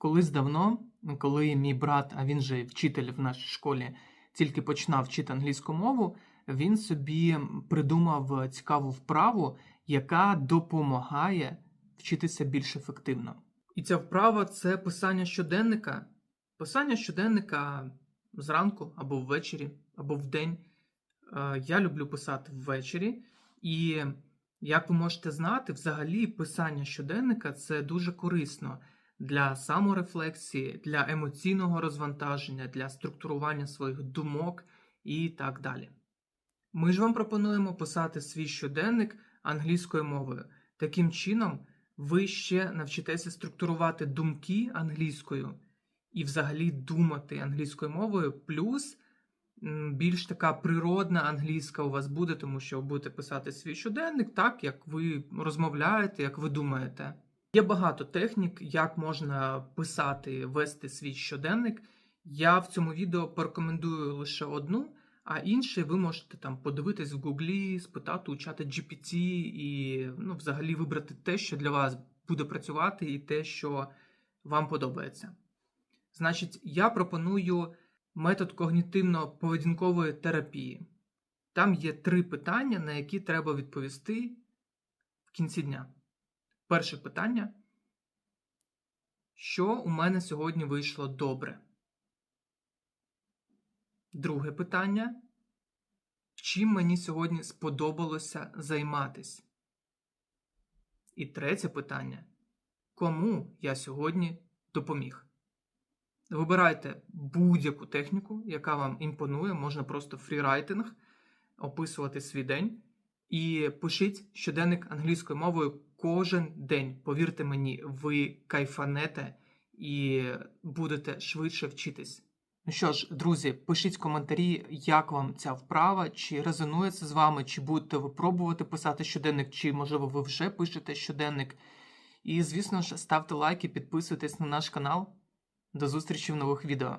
Колись давно, коли мій брат, а він же вчитель в нашій школі, тільки починав вчити англійську мову, він собі придумав цікаву вправу, яка допомагає вчитися більш ефективно. І ця вправа це писання щоденника. Писання щоденника зранку або ввечері, або вдень. Е, Я люблю писати ввечері, і як ви можете знати, взагалі писання щоденника це дуже корисно для саморефлексії, для емоційного розвантаження, для структурування своїх думок і так далі. Ми ж вам пропонуємо писати свій щоденник англійською мовою. Таким чином, ви ще навчитеся структурувати думки англійською і взагалі думати англійською мовою, плюс більш така природна англійська у вас буде, тому що ви будете писати свій щоденник так, як ви розмовляєте, як ви думаєте. Є багато технік, як можна писати, вести свій щоденник. Я в цьому відео порекомендую лише одну, а інші ви можете там подивитись в Гуглі, спитати у чата GPT і ну, взагалі вибрати те, що для вас буде працювати, і те, що вам подобається. Значить, я пропоную метод когнітивно-поведінкової терапії. Там є три питання, на які треба відповісти в кінці дня. Перше питання. Що у мене сьогодні вийшло добре? Друге питання. Чим мені сьогодні сподобалося займатись? І третє питання. Кому я сьогодні допоміг? Вибирайте будь-яку техніку, яка вам імпонує, можна просто фрірайтинг, описувати свій день. І пишіть щоденник англійською мовою кожен день. Повірте мені, ви кайфанете і будете швидше вчитись. Ну що ж, друзі, пишіть коментарі, як вам ця вправа, чи резонує це з вами, чи будете ви пробувати писати щоденник, чи можливо ви вже пишете щоденник. І, звісно ж, ставте лайки, підписуйтесь на наш канал. До зустрічі в нових відео.